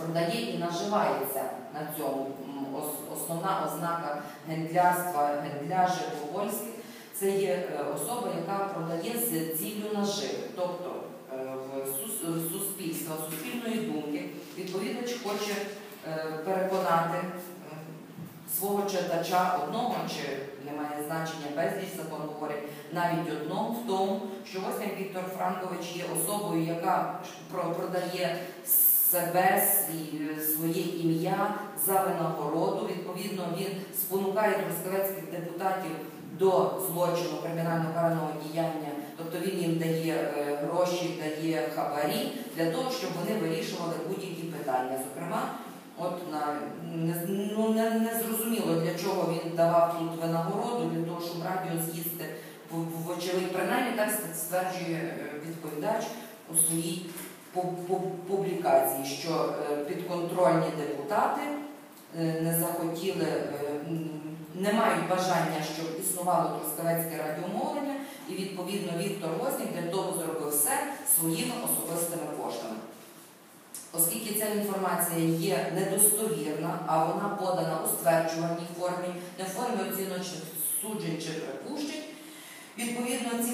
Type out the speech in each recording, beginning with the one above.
продає і наживається на цьому. Основна ознака гендлярства, гендляжі по-польськи це є е, особа, яка продає з ціллю наживи. Тобто е, в сус- суспільства, суспільної думки відповідач хоче е, переконати свого читача одного, чи немає значення безліч закон говорить, навіть одного в тому, що Возняк Віктор Франкович є особою, яка про- продає себе, свій- своє ім'я за винагороду. Відповідно, він спонукає трускавецьких депутатів до злочину кримінально караного діяння, тобто він їм дає е, гроші, дає хабарі для того, щоб вони вирішували будь-які питання. Зокрема, от на ну, не, не зрозуміло для чого він давав тут винагороду, для того, щоб радіо з'їсти вочевидь. Принаймні так стверджує е, відповідач у своїй публікації, що е, підконтрольні депутати е, не захотіли, е, не мають бажання, щоб існувало трускавецьке радіомовлення, і відповідно Віктор Вознік для того зробив все своїми особистими коштами. Оскільки ця інформація є недостовірна, а вона подана у стверджувальній формі, не в формі оціночних суджень чи припущень, відповідно ці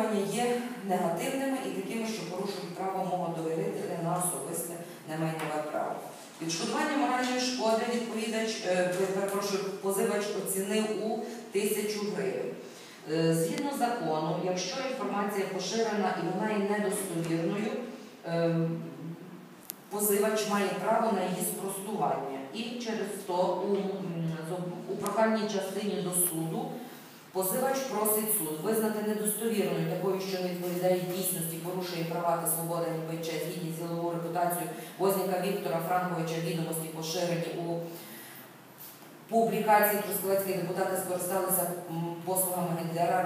висловлювання є негативними і такими, що порушують право мого довірителя на особисте немайнове право. Відшкодування моральної шкоди відповідач, е, перепрошую, позивач оцінив у тисячу гривень. Е, Згідно закону, якщо інформація поширена і вона є недостовірною, ем, позивач має право на її спростування. І через то у, у прохальній частині до суду позивач просить суд визнати недостовірною такою, що не відповідає дійсності, порушує права та свободи НПЧ, згідні ділову репутацію Возніка Віктора Франковича відомості поширені у публікації. Трускавецькі депутати скористалися послугами Гендера